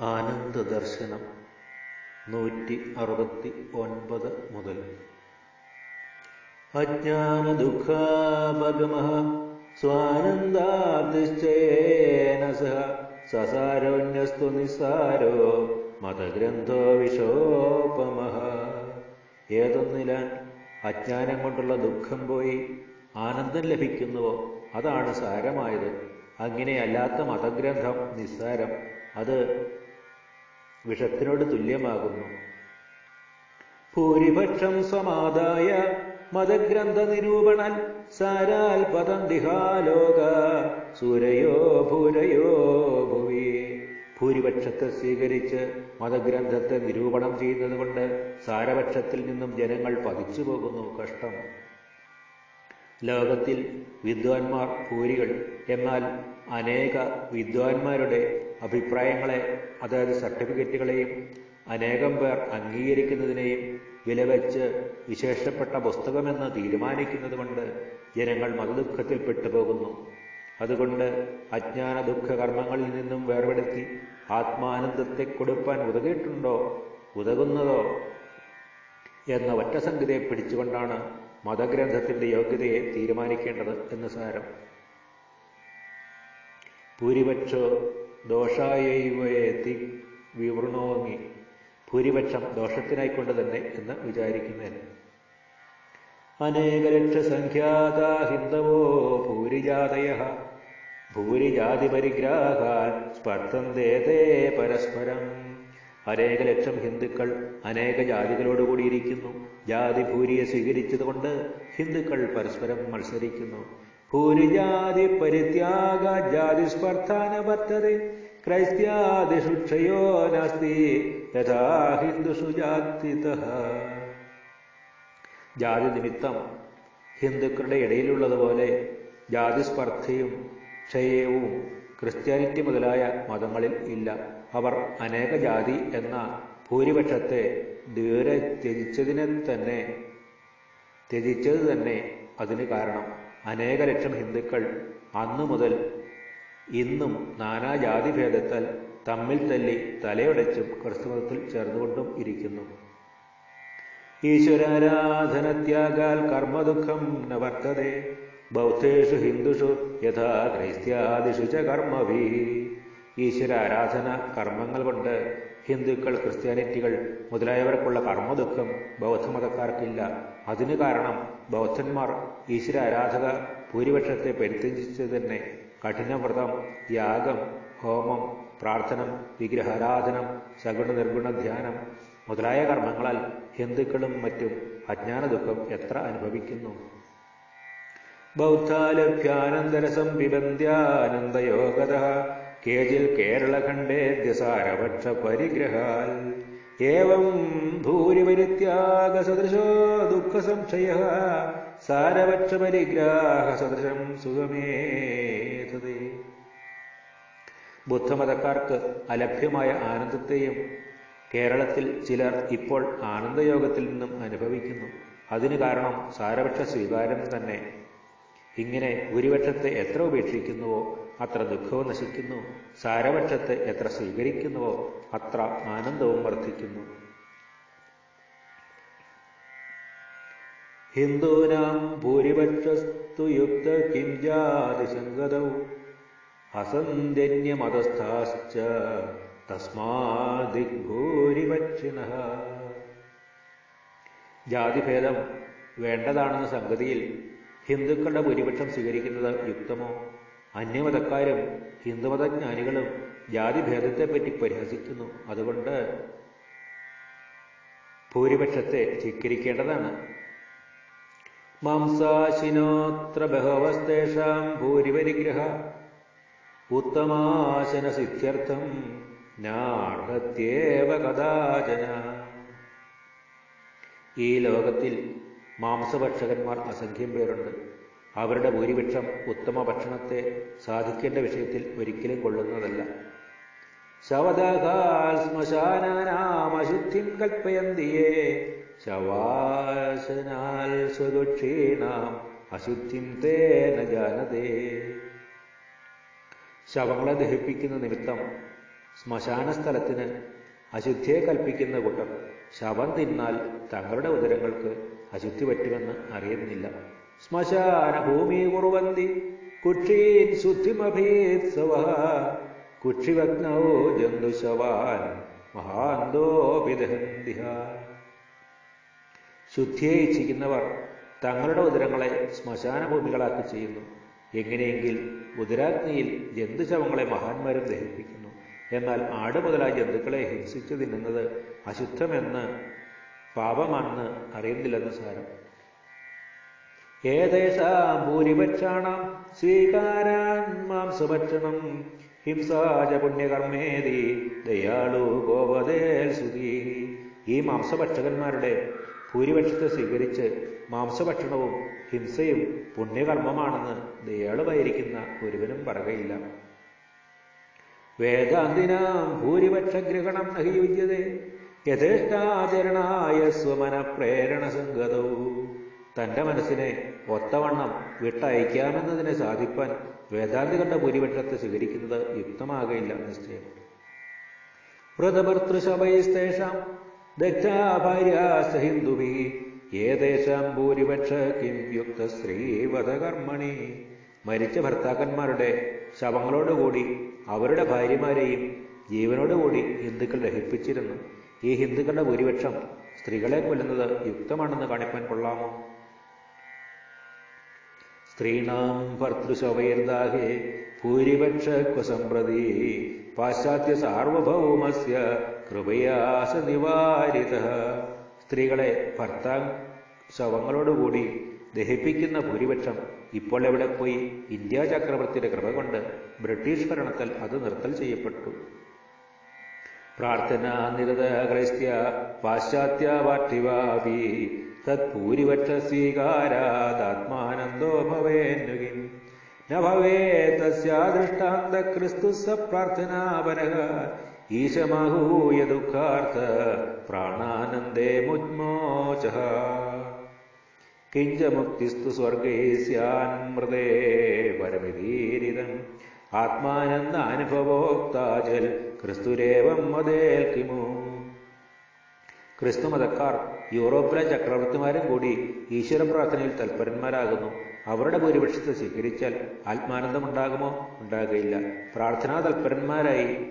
ആനന്ദദർശനം നൂറ്റി അറുപത്തി ഒൻപത് മുതൽ. അജ്ഞാനദുഃഖാപഗമഃ സ്വാനന്ദാതിശ്ചയേന സഹ സസാരോന്യസ്തു നിസാരോ മതഗ്രന്ഥോ വിശോപമ ഏതൊന്നിലാൻ അജ്ഞാനം കൊണ്ടുള്ള ദുഃഖം പോയി ആനന്ദം ലഭിക്കുന്നുവോ? അതാണ് സാരമായത്. അങ്ങനെയല്ലാത്ത മതഗ്രന്ഥം നിസ്സാരം. അത് വിഷത്തിനോട് തുല്യമാകുന്നു. ഭൂരിപക്ഷം സമാദായ മതഗ്രന്ഥ നിരൂപണൻ സാരാൽ പദം ദിഹാലോക സൂരയോ ഭൂരയോ ഭുവി. ഭൂരിപക്ഷത്തെ സ്വീകരിച്ച് മതഗ്രന്ഥത്തെ നിരൂപണം ചെയ്യുന്നത് കൊണ്ട് സാരപക്ഷത്തിൽ നിന്നും ജനങ്ങൾ പതിച്ചു പോകുന്നു കഷ്ടം. ലോകത്തിൽ വിദ്വാൻമാർ ഭൂരികൾ എന്നാൽ അനേക വിദ്വാൻമാരുടെ അഭിപ്രായങ്ങളെ അതായത് സർട്ടിഫിക്കറ്റുകളെയും അനേകം പേർ അംഗീകരിക്കുന്നതിനെയും വിലവെച്ച് വിശേഷപ്പെട്ട പുസ്തകമെന്ന് തീരുമാനിക്കുന്നത് കൊണ്ട് ജനങ്ങൾ മതദുഃഖത്തിൽ പെട്ടുപോകുന്നു. അതുകൊണ്ട് അജ്ഞാന ദുഃഖ കർമ്മങ്ങളിൽ നിന്നും വേർപെടുത്തി ആത്മാനന്ദത്തെ കൊടുപ്പാൻ ഉതകിയിട്ടുണ്ടോ ഉതകുന്നതോ എന്ന ഒറ്റസംഗതിയെ പിടിച്ചുകൊണ്ടാണ് മതഗ്രന്ഥത്തിന്റെ യോഗ്യതയെ തീരുമാനിക്കേണ്ടത് എന്ന് സാരം. ഭൂരിപക്ഷോ ദോഷായവയെത്തി വിവൃണോങ്ങി. ഭൂരിപക്ഷം ദോഷത്തിനായിക്കൊണ്ട് തന്നെ എന്ന് വിചാരിക്കുന്നതിന് അനേകലക്ഷസംഖ്യാത ഹിന്ദവോ ഭൂരിജാതയ. ഭൂരിജാതി പരിഗ്രാഹാൻ സ്പർദ്ധന്തേ പരസ്പരം. അനേക ലക്ഷം ഹിന്ദുക്കൾ അനേക ജാതികളോടുകൂടിയിരിക്കുന്നു ജാതി ഭൂരിയെ സ്വീകരിച്ചതുകൊണ്ട് ഹിന്ദുക്കൾ പരസ്പരം മത്സരിക്കുന്നു. ഭൂരിജാതി പരിത്യാഗ ജാതി സ്പർദ്ധാന വർത്തത ക്രൈസ്ത്യാദിഷു ക്ഷയോ നാസ്തി യഥാ ഹിന്ദുഷു ജാതിത ജാതി നിമിത്തം ഹിന്ദുക്കളുടെ ഇടയിലുള്ളതുപോലെ ജാതി സ്പർദ്ധയും ക്ഷയവും ക്രിസ്ത്യാനിറ്റി മുതലായ മതങ്ങളിൽ ഇല്ല. അവർ അനേക ജാതി എന്ന ഭൂരിപക്ഷത്തെ ദൂരെ ത്യജിച്ചതിനെ തന്നെ ത്യജിച്ചത് തന്നെ അതിന് കാരണം. അനേക ലക്ഷം ഹിന്ദുക്കൾ അന്നു മുതൽ ഇന്നും നാനാജാതിഭേദത്താൽ തമ്മിൽ തല്ലി തലയുടച്ചും ക്രിസ്തുമതത്തിൽ ചേർന്നുകൊണ്ടും ഇരിക്കുന്നു. ഈശ്വരാരാധനത്യാഗാൽ കർമ്മദുഃഖം ന വർത്തതേ. ബൗദ്ധേഷു ഹിന്ദുഷു യഥാ ക്രൈസ്ത്യാദിഷു ച കർമ്മഭീ. ഈശ്വരാരാധന കർമ്മങ്ങൾ കൊണ്ട് ഹിന്ദുക്കൾ ക്രിസ്ത്യാനിറ്റികൾ മുതലായവർക്കുള്ള കർമ്മദുഃഖം ബൗദ്ധമതക്കാർക്കില്ല. അതിന് കാരണം ബൗദ്ധന്മാർ ഈശ്വര ആരാധക ഭൂരിപക്ഷത്തെ പരിത്യജിച്ച് തന്നെ കഠിനവ്രതം യാഗം ഹോമം പ്രാർത്ഥനം വിഗ്രഹാരാധനം സഗുണ നിർഗുണ ധ്യാനം മുതലായ കർമ്മങ്ങളാൽ ഹിന്ദുക്കളും മറ്റും അജ്ഞാന ദുഃഖം എത്ര അനുഭവിക്കുന്നു. ബൗദ്ധാലഭ്യാനന്ദരസം പിബന്ധ്യാനന്ദയോഗത കേജിൽ കേരളഖണ്ഡേദ്യസാരപക്ഷ പരിഗ്രഹാൽ. ഏവം ഭൂരിപരിത്യാഗസദൃശോ ദുഃഖസംശയ സാരപക്ഷ പരിഗ്രാഹ സദൃശം സുഖമേതേ ബുദ്ധമതക്കാർക്ക് അലഭ്യമായ ആനന്ദത്തെയും കേരളത്തിൽ ചിലർ ഇപ്പോൾ ആനന്ദയോഗത്തിൽ നിന്നും അനുഭവിക്കുന്നു. അതിന് കാരണം സാരപക്ഷ സ്വീകാരം തന്നെ. ഇങ്ങനെ ഭൂരിപക്ഷത്തെ എത്ര ഉപേക്ഷിക്കുന്നുവോ അത്ര ദുഃഖവും നശിക്കുന്നു. സാരപക്ഷത്തെ എത്ര സ്വീകരിക്കുന്നുവോ അത്ര ആനന്ദവും വർദ്ധിക്കുന്നു. ഹിന്ദൂനാം ഭൂരിപക്ഷസ്തു യുക്ത കിം ജാതിസംഗതൗ അസന്ധ്യന്യമതസ്ഥാശ്ച തസ്മാദിഗ്ഭൂരിപക്ഷിണ ജാതിഭേദം വേണ്ടതാണെന്ന സംഗതിയിൽ ഹിന്ദുക്കളുടെ ഭൂരിപക്ഷം സ്വീകരിക്കുന്നത് യുക്തമോ? അന്യമതക്കാരും ഹിന്ദുമതജ്ഞാനികളും ജാതിഭേദത്തെപ്പറ്റി പരിഹസിക്കുന്നു. അതുകൊണ്ട് ഭൂരിപക്ഷത്തെ സ്വീകരിക്കേണ്ടതാണ് മാംസാശിനോത്ര ബഹവസ്തേഷാം ഭൂരിപരിഗ്രഹ ഉത്തമാശന സിദ്ധ്യർത്ഥം നാർഹത്യേവ കഥാചന. ഈ ലോകത്തിൽ മാംസഭക്ഷകന്മാർ അസംഖ്യം പേരുണ്ട്. അവരുടെ ഭൂരിപക്ഷം ഉത്തമ ഭക്ഷണത്തെ സാധിക്കേണ്ട വിഷയത്തിൽ ഒരിക്കലും കൊള്ളുന്നതല്ല. ശ്മശാനാമശുദ്ധിം കൽപ്പയന്തിയേ ശവാശനാൽ സ്വദുക്ഷീണാം അശുദ്ധിം തേന ജാനതേ. ശവങ്ങളെ ദഹിപ്പിക്കുന്ന നിമിത്തം ശ്മശാന സ്ഥലത്തിന് അശുദ്ധിയെ കൽപ്പിക്കുന്ന കൂട്ടം ശവം തിന്നാൽ തങ്ങളുടെ ഉദരങ്ങൾക്ക് അശുദ്ധി പറ്റുമെന്ന് അറിയുന്നില്ല. ശ്മശാന ഭൂമി കുറുവന്തി കുക്ഷീൻ ശുദ്ധിമഭീത്സവ. കുക്ഷിവഗ്നോ ജന്തുശവാൻ മഹാന്തോ വിദഹന്തിഹ. ശുദ്ധിയെ ഇച്ഛിക്കുന്നവർ തങ്ങളുടെ ഉദരങ്ങളെ ശ്മശാന ഭൂമികളാക്കി ചെയ്യുന്നു. എങ്ങനെയെങ്കിൽ ഉദരാഗ്നിയിൽ ജന്തുശവങ്ങളെ മഹാന്മാരും ദഹിപ്പിക്കുന്നു. എന്നാൽ ആട് മുതലായ ജന്തുക്കളെ ഹിംസിച്ചു തിന്നുന്നത് അശുദ്ധമെന്ന് പാപമാണെന്ന് അറിയുന്നില്ലെന്ന് സാരം. ഏതേഷാം ഭൂരിപക്ഷാണം സ്വീകാരാൻ മാംസഭക്ഷണം ഹിംസാച പുണ്യകർമ്മേതി ദയാളു ഗോപതേൽ സുധീ ഈ മാംസഭക്ഷകന്മാരുടെ ഭൂരിപക്ഷത്തെ സ്വീകരിച്ച് മാംസഭക്ഷണവും ഹിംസയും പുണ്യകർമ്മമാണെന്ന് ദയാളുവായിരിക്കുന്ന ഒരുവനും പറയുകയില്ല. വേദാന്തിനാം ഭൂരിപക്ഷഗ്രഹണം നഹി യുജ്യതേ യഥേഷ്ടാചരണായ സ്വമന പ്രേരണ സംഗതവും തന്റെ മനസ്സിനെ ഒത്തവണ്ണം വിട്ടയക്കാമെന്നതിനെ സാധിപ്പാൻ വേദാന്തികളുടെ ഭൂരിപക്ഷത്തെ സ്വീകരിക്കുന്നത് യുക്തമാകയില്ല നിശ്ചയം. വ്രതഭർത്തൃശവൈസ്തേഷാം ദക്ഷാഭാര്യാസ ഏതേശാം ഭൂരിപക്ഷ കിം യുക്ത സ്ത്രീവധകർമ്മണി മരിച്ച ഭർത്താക്കന്മാരുടെ ശവങ്ങളോടുകൂടി അവരുടെ ഭാര്യമാരെയും ജീവനോടുകൂടി ഹിന്ദുക്കൾ ദഹിപ്പിച്ചിരുന്നു. ഈ ഹിന്ദുക്കളുടെ ഭൂരിപക്ഷം സ്ത്രീകളെ കൊല്ലുന്നത് യുക്തമാണെന്ന് കാണിപ്പാൻ കൊള്ളാമോ? സ്ത്രീണാം ഭർത്തൃശവൈർദാഹേ ഭൂരിപക്ഷ ക്വസമ്പ്രതി പാശ്ചാത്യ സാർവഭൗമസ്യ കൃപയാസ നിവാരിത സ്ത്രീകളെ ഭർത്താ ശവങ്ങളോടുകൂടി ദഹിപ്പിക്കുന്ന ഭൂരിപക്ഷം ഇപ്പോൾ എവിടെ പോയി? ഇന്ത്യ ചക്രവർത്തിയുടെ കൃപ കൊണ്ട് ബ്രിട്ടീഷ് ഭരണത്തിൽ അത് നിർത്തൽ ചെയ്യപ്പെട്ടു. പ്രാർത്ഥന നിരത ക്രൈസ്ത്യ പാശ്ചാത്യ പാർത്ഥിവാപി തത്ഭൂരിപക്ഷ സ്വീകാരാത്മാനന്ദോ ഭവേന്നുകിം. ന ഭവേ തസ്യാദൃഷ്ടാന്ത ക്രിസ്തു സ പ്രാർത്ഥനാപരക ഈശമാഹൂയ ദുഃഖാർത്ഥ പ്രാണാനന്ദേ മുജ്മോച കിഞ്ച മുക്തിസ്തു സ്വർഗേ സ്യാൻ മൃതേ ആത്മാനന്ദാനുഭവോക്താജൽ ക്രിസ്തുരേവം മതേൽക്കിമു. ക്രിസ്തുമതക്കാർ യൂറോപ്പിലെ ചക്രവർത്തിമാരും കൂടി ഈശ്വര പ്രാർത്ഥനയിൽ തൽപരന്മാരാകുന്നു. അവരുടെ ഭൂരിപക്ഷത്തെ സ്വീകരിച്ചാൽ ആത്മാനന്ദം ഉണ്ടാകുമോ ഉണ്ടാകുകയില്ല. പ്രാർത്ഥനാ തൽപരന്മാരായി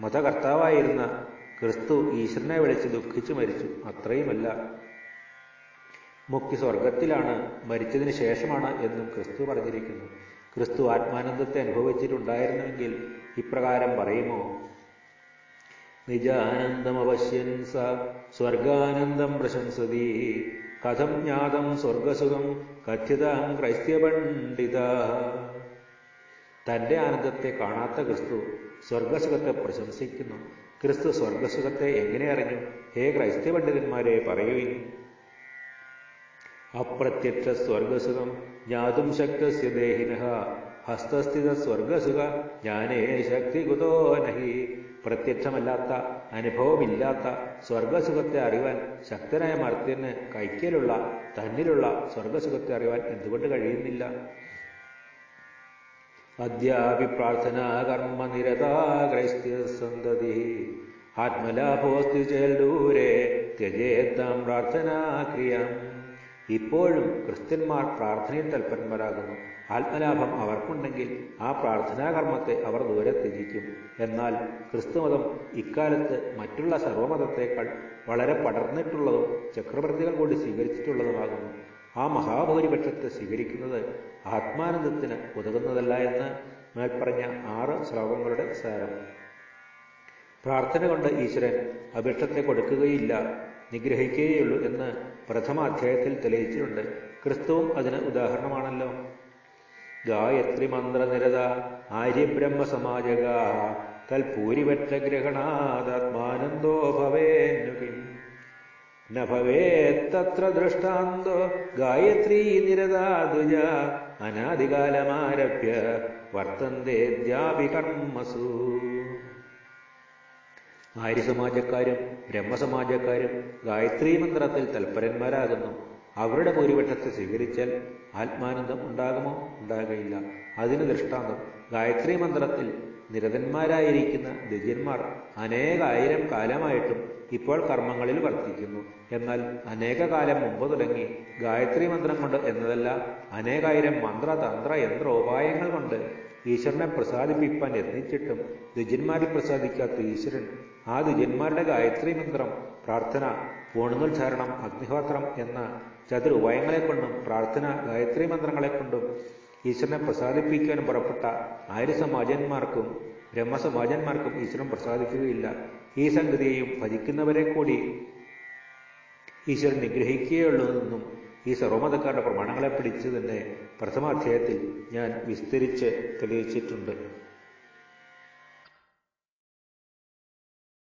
മതകർത്താവായിരുന്ന ക്രിസ്തു ഈശ്വരനെ വിളിച്ച് ദുഃഖിച്ചു മരിച്ചു. അത്രയുമല്ല. മുക്തി സ്വർഗത്തിലാണ് മരിച്ചതിന് ശേഷമാണ് എന്നും ക്രിസ്തു പറഞ്ഞിരിക്കുന്നു. ക്രിസ്തു ആത്മാനന്ദത്തെ അനുഭവിച്ചിട്ടുണ്ടായിരുന്നുവെങ്കിൽ ഇപ്രകാരം പറയുമോ? നിജാനന്ദമവശ്യൻ സ സ്വർഗാനന്ദം പ്രശംസതി. കഥം ജ്ഞാതം സ്വർഗസുഖം കഥ്യതാം ക്രൈസ്ത്യപണ്ഡിത തന്റെ ആനന്ദത്തെ കാണാത്ത ക്രിസ്തു സ്വർഗസുഖത്തെ പ്രശംസിക്കുന്നു. ക്രിസ്തു സ്വർഗസുഖത്തെ എങ്ങനെ അറിഞ്ഞു? ഹേ ക്രൈസ്ത്യ പണ്ഡിതന്മാരെ പറയുവിൻ. അപ്രത്യക്ഷ സ്വർഗസുഖം ജ്ഞാതും ശക്തസ്യ ദേഹിനഹ ഹസ്തസ്ഥിത സ്വർഗസുഖ ജ്ഞാനേ ശക്തി കുതോ നഹി പ്രത്യക്ഷമല്ലാത്ത അനുഭവമില്ലാത്ത സ്വർഗസുഖത്തെ അറിവാൻ ശക്തനായ മർത്യന് കൈക്കലുള്ള തന്നിലുള്ള സ്വർഗസുഖത്തെ അറിവാൻ എന്തുകൊണ്ട് കഴിയുന്നില്ല? അദ്യാപി പ്രാർത്ഥനാ കർമ്മ നിരതാ ആത്മലാഭോസ്തി ചേൽ ദൂരെ ത്യജേത്താം ത്യജേത്താം പ്രാർത്ഥനാക്രിയം ഇപ്പോഴും ക്രിസ്ത്യന്മാർ പ്രാർത്ഥനയിൽ തൽപരന്മാരാകുന്നു. ആത്മലാഭം അവർക്കുണ്ടെങ്കിൽ ആ പ്രാർത്ഥനാകർമ്മത്തെ അവർ ദൂരെ ത്യജിക്കും. എന്നാൽ ക്രിസ്തുമതം ഇക്കാലത്ത് മറ്റുള്ള സർവമതത്തേക്കാൾ വളരെ പടർന്നിട്ടുള്ളതും ചക്രവർത്തികൾ കൂടി സ്വീകരിച്ചിട്ടുള്ളതുമാകുന്നു. ആ മഹാഭൂരിപക്ഷത്തെ സ്വീകരിക്കുന്നത് ആത്മാനന്ദത്തിന് ഉതകുന്നതല്ല എന്ന് മേൽപ്പറഞ്ഞ ആറ് ശ്ലോകങ്ങളുടെ സാരം. പ്രാർത്ഥന കൊണ്ട് ഈശ്വരൻ അഭിക്ഷത്തെ കൊടുക്കുകയില്ല നിഗ്രഹിക്കുകയുള്ളൂ എന്ന് പ്രഥമ അധ്യായത്തിൽ തെളിയിച്ചിട്ടുണ്ട്. ക്രിസ്തുവും അതിന് ഉദാഹരണമാണല്ലോ. ഗായത്രി മന്ത്രനിരത ആര്യബ്രഹ്മ സമാജകാ തൽപൂരിപക്ഷ ഗ്രഹണാദാത്മാനന്ദോ ഭവേന്നുകിം ന ഭവേത്തത്ര ദൃഷ്ടാന്തോ ഗായത്രീ നിരതാദുജ അനാദികാലമാരഭ്യ വർത്തന്തേദ്യാപി കർമ്മസു ആര്യസമാജക്കാരും ബ്രഹ്മസമാജക്കാരും ഗായത്രി മന്ത്രത്തിൽ തൽപരന്മാരാകുന്നു. അവരുടെ ഭൂരിപക്ഷത്തെ സ്വീകരിച്ചാൽ ആത്മാനന്ദം ഉണ്ടാകുമോ? ഉണ്ടാകുകയില്ല അതിന് ദൃഷ്ടാന്തം. ഗായത്രി മന്ത്രത്തിൽ നിരതന്മാരായിരിക്കുന്ന ദ്വിജന്മാർ അനേകായിരം കാലമായിട്ടും ഇപ്പോൾ കർമ്മങ്ങളിൽ വർത്തിക്കുന്നു. എന്നാൽ അനേക കാലം മുമ്പ് തുടങ്ങി ഗായത്രി മന്ത്രം കൊണ്ട് എന്നതല്ല അനേകായിരം മന്ത്ര തന്ത്ര യന്ത്ര ഉപായങ്ങൾ കൊണ്ട് ഈശ്വരനെ പ്രസാദിപ്പിക്കാൻ യത്നിച്ചിട്ടും ദ്വിജന്മാരിൽ പ്രസാദിക്കാത്ത ഈശ്വരൻ ആ ദുജന്മാരുടെ ഗായത്രി മന്ത്രം പ്രാർത്ഥന പൂണുനുൽച്ചാരണം അഗ്നിഹോത്രം എന്ന ചതുർ ഉപായങ്ങളെ കൊണ്ടും പ്രാർത്ഥന ഗായത്രി മന്ത്രങ്ങളെ കൊണ്ടും ഈശ്വരനെ പ്രസാദിപ്പിക്കാൻ പുറപ്പെട്ട ആര്യസമാജന്മാർക്കും ബ്രഹ്മസമാജന്മാർക്കും ഈശ്വരൻ പ്രസാദിക്കുകയില്ല ഈ സംഗതിയെയും ഭജിക്കുന്നവരെ കൂടി ഈശ്വരൻ നിഗ്രഹിക്കുകയുള്ളൂ എന്നും ഈ സർവമതക്കാരുടെ പ്രമാണങ്ങളെ പിടിച്ച് തന്നെ പ്രഥമാധ്യായത്തിൽ ഞാൻ വിസ്തരിച്ച് തെളിയിച്ചിട്ടുണ്ട്.